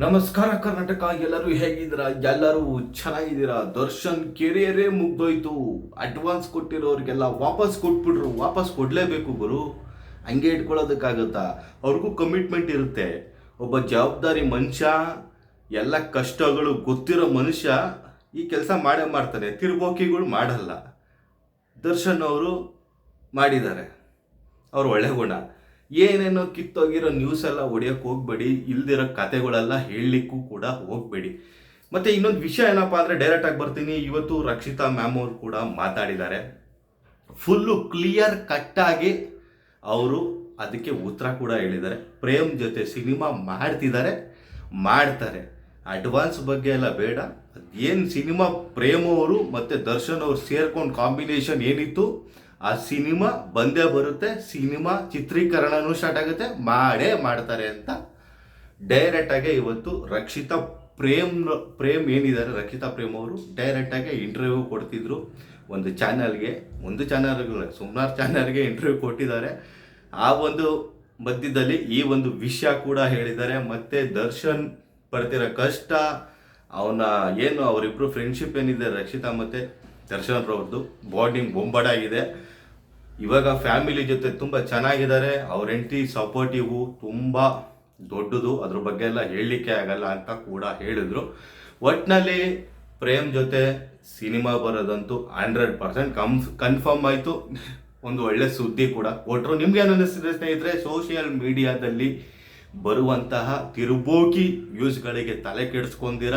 ನಮಸ್ಕಾರ ಕರ್ನಾಟಕ, ಎಲ್ಲರೂ ಹೇಗಿದ್ದೀರಾ? ಎಲ್ಲರೂ ಚೆನ್ನಾಗಿದ್ದೀರಾ? ದರ್ಶನ್ ಕೆರಿಯರೇ ಮುಗ್ದೋಯ್ತು. ಅಡ್ವಾನ್ಸ್ ಕೊಟ್ಟಿರೋರಿಗೆಲ್ಲ ವಾಪಸ್ ಕೊಟ್ಬಿಟ್ರು. ವಾಪಸ್ ಕೊಡಲೇಬೇಕು ಗುರು. ಹಂಗೆ ಇಟ್ಕೊಳ್ಳೋದಕ್ಕಾಗುತ್ತಾ? ಅವ್ರಿಗೂ ಕಮಿಟ್ಮೆಂಟ್ ಇರುತ್ತೆ. ಒಬ್ಬ ಜವಾಬ್ದಾರಿ ಮನುಷ್ಯ, ಎಲ್ಲ ಕಷ್ಟಗಳು ಗೊತ್ತಿರೋ ಮನುಷ್ಯ ಈ ಕೆಲಸ ಮಾಡೇ ಮಾಡ್ತಾನೆ. ತಿರುಬೋಕಿಗಳು ಮಾಡಲ್ಲ. ದರ್ಶನ್ ಅವರು ಮಾಡಿದ್ದಾರೆ. ಅವ್ರು ಒಳ್ಳೆ ಗುಣ. ಏನೇನೋ ಕಿತ್ತೋಗಿರೋ ನ್ಯೂಸ್ ಎಲ್ಲ ಹೊಡಿಯೋಕೆ ಹೋಗ್ಬೇಡಿ, ಇಲ್ದಿರೋ ಕತೆಗಳೆಲ್ಲ ಹೇಳಲಿಕ್ಕೂ ಕೂಡ ಹೋಗಬೇಡಿ. ಮತ್ತು ಇನ್ನೊಂದು ವಿಷಯ ಏನಪ್ಪ ಅಂದರೆ ಡೈರೆಕ್ಟಾಗಿ ಬರ್ತೀನಿ, ಇವತ್ತು ರಕ್ಷಿತಾ ಮ್ಯಾಮ್ ಅವರು ಕೂಡ ಮಾತಾಡಿದ್ದಾರೆ. ಫುಲ್ಲು ಕ್ಲಿಯರ್ ಕಟ್ಟಾಗಿ ಅವರು ಅದಕ್ಕೆ ಉತ್ತರ ಕೂಡ ಹೇಳಿದ್ದಾರೆ. ಪ್ರೇಮ್ ಜೊತೆ ಸಿನಿಮಾ ಮಾಡ್ತಿದ್ದಾರೆ, ಮಾಡ್ತಾರೆ. ಅಡ್ವಾನ್ಸ್ ಬಗ್ಗೆ ಎಲ್ಲ ಬೇಡ. ಏನು ಸಿನಿಮಾ ಪ್ರೇಮ್ ಅವರು ಮತ್ತು ದರ್ಶನ್ ಅವರು ಸೇರ್ಕೊಂಡು ಕಾಂಬಿನೇಷನ್ ಏನಿತ್ತು ಆ ಸಿನಿಮಾ ಬಂದೇ ಬರುತ್ತೆ, ಸಿನಿಮಾ ಚಿತ್ರೀಕರಣನೂ ಸ್ಟಾರ್ಟ್ ಆಗುತ್ತೆ, ಮಾಡೇ ಮಾಡ್ತಾರೆ ಅಂತ ಡೈರೆಕ್ಟಾಗಿ ಇವತ್ತು ರಕ್ಷಿತಾ ಪ್ರೇಮ್ ಪ್ರೇಮ್ ಏನಿದ್ದಾರೆ, ರಕ್ಷಿತಾ ಪ್ರೇಮ್ ಅವರು ಡೈರೆಕ್ಟಾಗಿ ಇಂಟರ್ವ್ಯೂ ಕೊಡ್ತಿದ್ರು ಒಂದು ಚಾನಲ್ಗೆ ಒಂದು ಚಾನಲ್ಗಳ ಸುಮಾರು ಚಾನಲ್ಗೆ ಇಂಟರ್ವ್ಯೂ ಕೊಟ್ಟಿದ್ದಾರೆ. ಆ ಒಂದು ಮಧ್ಯದಲ್ಲಿ ಈ ಒಂದು ವಿಷಯ ಕೂಡ ಹೇಳಿದ್ದಾರೆ. ಮತ್ತೆ ದರ್ಶನ್ ಪಡ್ತಿರೋ ಕಷ್ಟ, ಅವನ ಏನು, ಅವರಿಬ್ರು ಫ್ರೆಂಡ್ಶಿಪ್ ಏನಿದೆ, ರಕ್ಷಿತಾ ಮತ್ತೆ ದರ್ಶನ್ ರವ್ರದ್ದು ಬಾಂಡಿಂಗ್ ಬೊಂಬಾಡಾಗಿದೆ ಇವಾಗ ಫ್ಯಾಮಿಲಿ ಜೊತೆ ತುಂಬ ಚೆನ್ನಾಗಿದ್ದಾರೆ. ಅವ್ರ ಹೆಂಡತಿ ಸಪೋರ್ಟಿವು ತುಂಬ ದೊಡ್ಡದು. ಅದ್ರ ಬಗ್ಗೆ ಎಲ್ಲ ಹೇಳಲಿಕ್ಕೆ ಆಗಲ್ಲ ಅಂತ ಕೂಡ ಹೇಳಿದ್ರು. ಒಟ್ಟಿನಲ್ಲಿ ಪ್ರೇಮ್ ಜೊತೆ ಸಿನಿಮಾ ಬರೋದಂತೂ ಹಂಡ್ರೆಡ್ ಪರ್ಸೆಂಟ್ ಕನ್ಫರ್ಮ್ ಆಯಿತು. ಒಂದು ಒಳ್ಳೆ ಸುದ್ದಿ ಕೂಡ ಕೊಟ್ಟರು ನಿಮ್ಗೆ ಏನು ಅನ್ನಿಸ್ತಿದೆ ಸ್ನೇಹಿತರೆ ಸೋಷಿಯಲ್ ಮೀಡಿಯಾದಲ್ಲಿ ಬರುವಂತಹ ತಿರುಬೋಕಿ ವ್ಯೂಸ್ಗಳಿಗೆ ತಲೆ ಕೆಡಿಸ್ಕೊಂಡಿರ?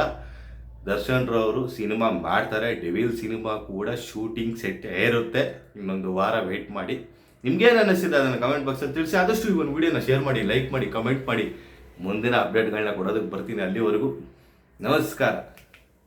ದರ್ಶನ್ ರವರು ಸಿನಿಮಾ ಮಾಡ್ತಾರೆ. ಡೆವಿಲ್ ಸಿನಿಮಾ ಕೂಡ ಶೂಟಿಂಗ್ ಸೆಟ್ ಏರುತ್ತೆ ಇನ್ನೊಂದು ವಾರ ವೆಯ್ಟ್ ಮಾಡಿ. ನಿಮ್ಗೇನು ಅನ್ನಿಸ್ತಿದೆ ಅದನ್ನು ಕಮೆಂಟ್ ಬಾಕ್ಸಲ್ಲಿ ತಿಳಿಸಿ. ಆದಷ್ಟು ಈ ಒಂದು ವಿಡಿಯೋನ ಶೇರ್ ಮಾಡಿ ಲೈಕ್ ಮಾಡಿ ಕಮೆಂಟ್ ಮಾಡಿ. ಮುಂದಿನ ಅಪ್ಡೇಟ್ಗಳನ್ನ ಕೊಡೋದಕ್ಕೆ ಬರ್ತೀನಿ ಅಲ್ಲಿವರೆಗೂ. ನಮಸ್ಕಾರ.